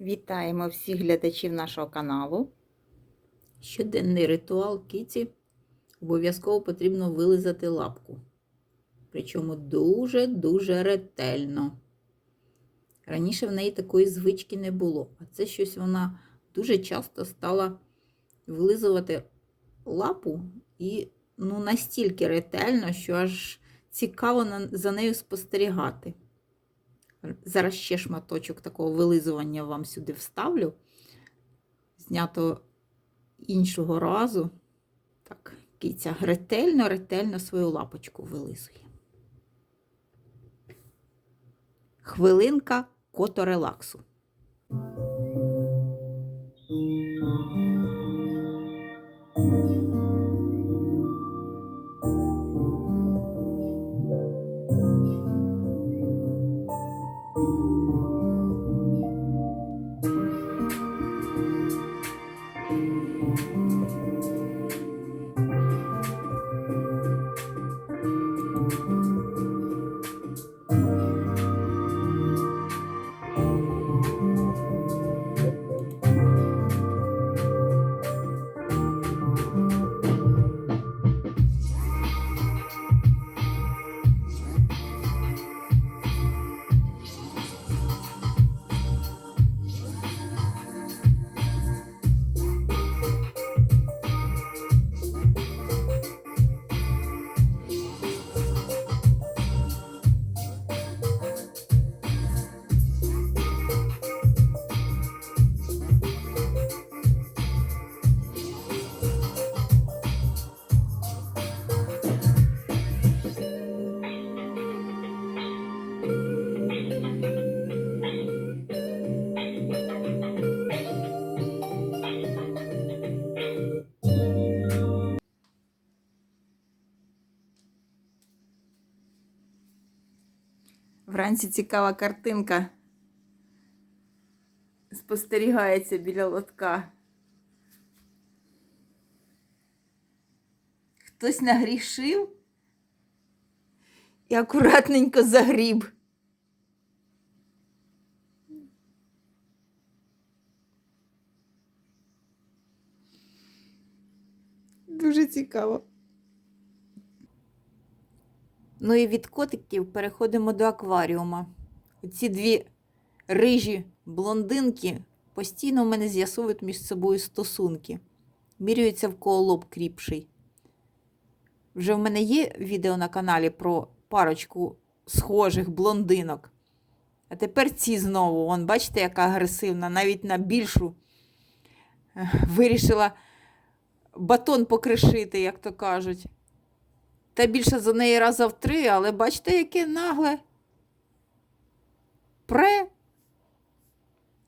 Вітаємо всіх глядачів нашого каналу. Щоденний ритуал киці обов'язково потрібно вилизати лапку. Причому дуже-дуже ретельно. Раніше в неї такої звички не було, а це щось вона дуже часто стала вилизувати лапу і ну, настільки ретельно, що аж цікаво за нею спостерігати. Зараз ще шматочок такого вилизування вам сюди вставлю. Знято іншого разу. Так, киця ретельно, ретельно свою лапочку вилизує. Хвилинка которелаксу. Вранці цікава картинка. Спостерігається біля лотка. Хтось нагрішив і акуратненько загріб. Дуже цікаво. Ну і від котиків переходимо до акваріума. Ці дві рижі блондинки постійно в мене з'ясовують між собою стосунки. Міряються в кого лоб кріпший. Вже в мене є відео на каналі про парочку схожих блондинок. А тепер ці знову, вон, бачите, яка агресивна, навіть на більшу вирішила батон покришити, як то кажуть. Та більше за неї раза в три, але бачите, яке нагле. Пре,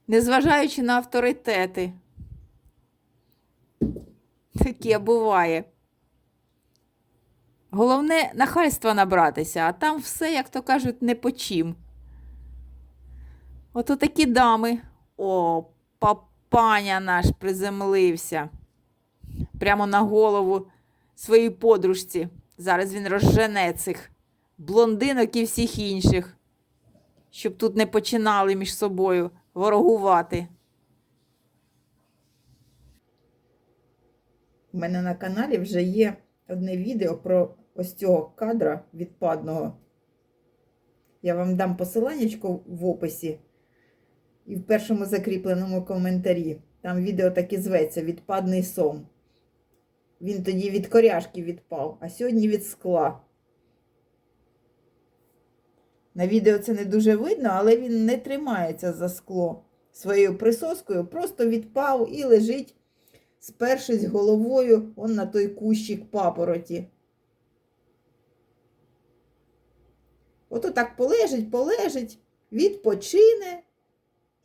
незважаючи на авторитети. Таке буває. Головне нахальства набратися, а там все, як то кажуть, не по чим. Ото такі дами. О, папаня наш приземлився. Прямо на голову своїй подружці. Зараз він розжене цих блондинок і всіх інших, щоб тут не починали між собою ворогувати. У мене на каналі вже є одне відео про ось цього кадра відпадного. Я вам дам посиланнячко в описі і в першому закріпленому коментарі. Там відео так і зветься Відпадний сом. Він тоді від коряшки відпав, а сьогодні від скла. На відео це не дуже видно, але він не тримається за скло своєю присоскою, просто відпав і лежить, спершись головою он на той кущик папороті. Ото так полежить, полежить, відпочине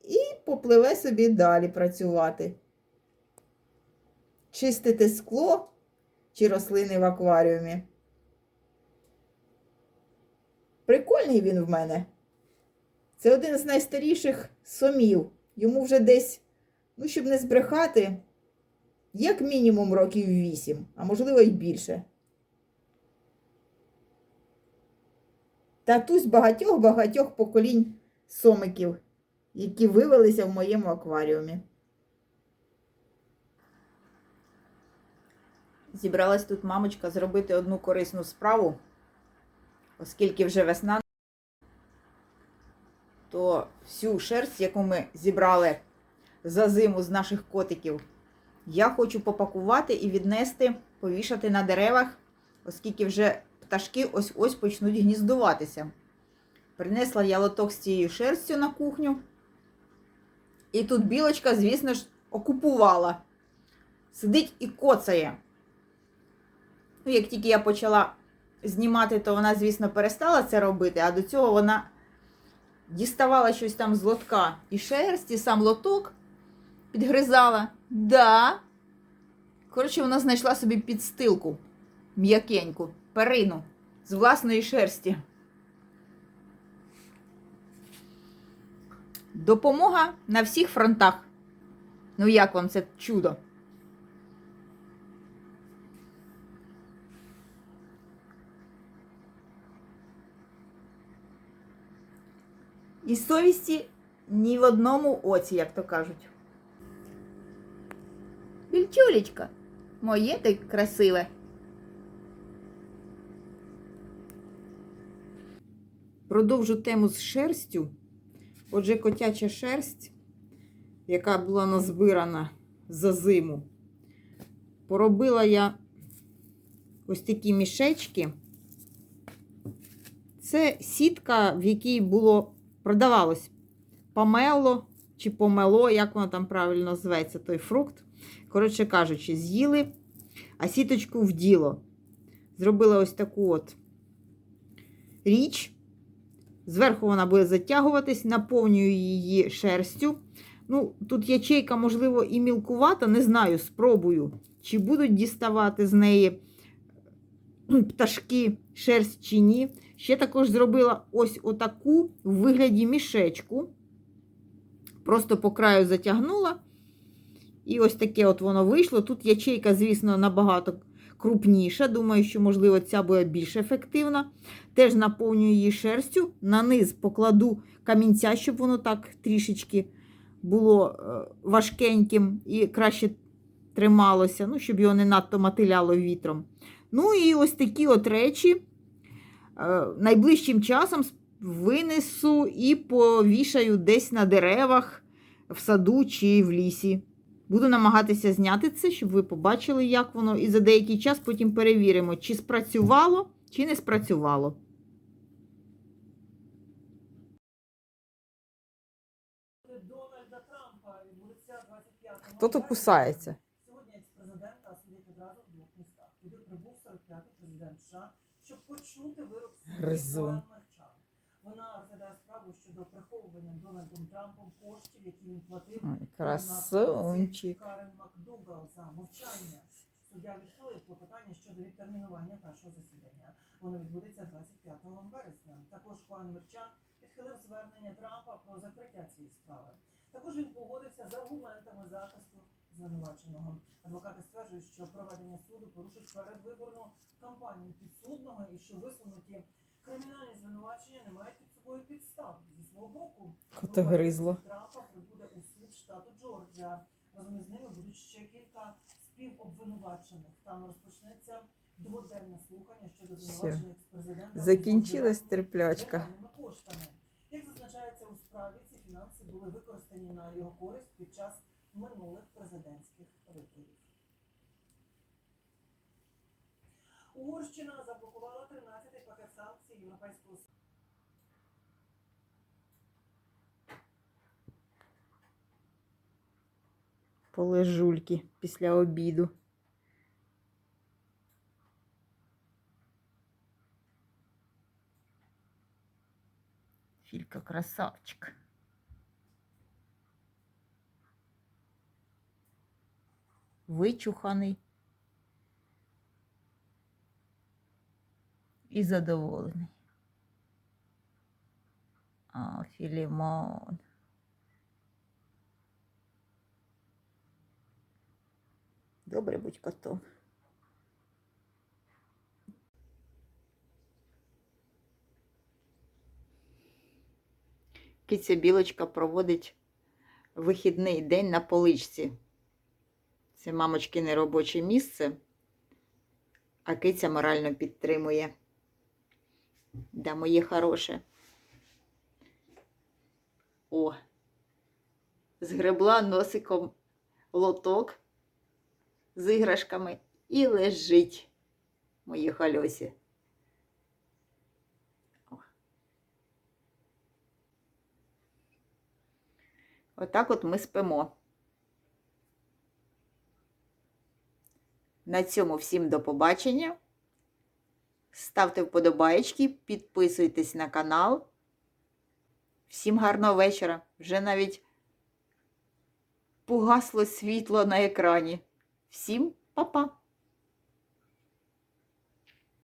і попливе собі далі працювати. Чистити скло чи рослини в акваріумі. Прикольний він в мене. Це один з найстаріших сомів. Йому вже десь, ну, щоб не збрехати, як мінімум років вісім, а можливо й більше. Татусь багатьох-багатьох поколінь сомиків які вивелися в моєму акваріумі. Зібралась тут мамочка зробити одну корисну справу, оскільки вже весна, то всю шерсть, яку ми зібрали за зиму з наших котиків, я хочу попакувати і віднести, повішати на деревах, оскільки вже пташки ось-ось почнуть гніздуватися. Принесла я лоток з цією шерстю на кухню. І тут білочка, звісно ж, окупувала. Сидить і коцає. Ну, як тільки я почала знімати, то вона, звісно, перестала це робити, а до цього вона діставала щось там з лотка і шерсть, і сам лоток підгризала. Да. Коротше, вона знайшла собі підстилку м'якеньку, перину з власної шерсті. Допомога на всіх фронтах. Ну, як вам це чудо? І совісті ні в одному оці, як то кажуть. Більчулечка, моє ти красиве. Продовжу тему з шерстю. Отже, котяча шерсть, яка була назбирана за зиму. Поробила я ось такі мішечки. Це сітка, в якій було продавалось помело чи помело, як воно там правильно зветься, той фрукт. Коротше кажучи, з'їли, а сіточку в діло. Зробила ось таку от річ. Зверху вона буде затягуватись, наповнюю її шерстю. Ну, Тут ячейка, можливо, і мілкувата, не знаю, спробую, чи будуть діставати з неї пташки шерсть чи ні. Ще також зробила ось отаку в вигляді мішечку. Просто по краю затягнула. І ось таке от воно вийшло. Тут ячейка, звісно, набагато крупніша. Думаю, що, можливо, ця буде більш ефективна. Теж наповнюю її шерстю. На низ покладу камінця, щоб воно так трішечки було е, важкеньким і краще трималося, ну, щоб його не надто мотиляло вітром. Ну і ось такі от речі. Е, Найближчим часом винесу і повішаю десь на деревах, в саду чи в лісі. Буду намагатися зняти це, щоб ви побачили, як воно, і за деякий час потім перевіримо, чи спрацювало, чи не спрацювало. Дональда Трампа відбудеться 25 Хто то кусається? Щоб почути вирок Гризун. Вона розглядає справу щодо приховування Дональдом Трампом коштів, які він платив Ой, красунчик. Карен Макдугал за мовчання. Суддя відхилив клопотання щодо відтермінування першого засідання. Воно відбудеться 25 вересня. Також Хуан Мерчан відхилив звернення Трампа про закриття цієї справи. Також він погодився з аргументами захисту звинуваченого. Адвокати стверджують, що проведення суду порушить передвиборну кампанію штату Джорджія. Разом із ними будуть ще кілька співобвинувачених. Там розпочнеться дводенне слухання щодо Все. звинувачення експрезидента. Закінчилась терплячка. коштами. Як зазначається у справі, ці фінанси були використані на його користь під час минулих президентських виборів. Угорщина заблокувала 13-й пакет санкцій Європейського Полежульки після обіду. Філька красавчик. Вичуханий. І задоволений. А, Філімон. Добре будь котом. киця білочка проводить вихідний день на поличці. Це мамочкине робоче місце, а киця морально підтримує. Да, моє хороше. О, згребла носиком лоток з іграшками і лежить моє хальосі. Отак от ми спимо. На цьому всім до побачення. Ставте вподобаєчки, підписуйтесь на канал. Всім гарного вечора. Вже навіть погасло світло на екрані. Всім па-па!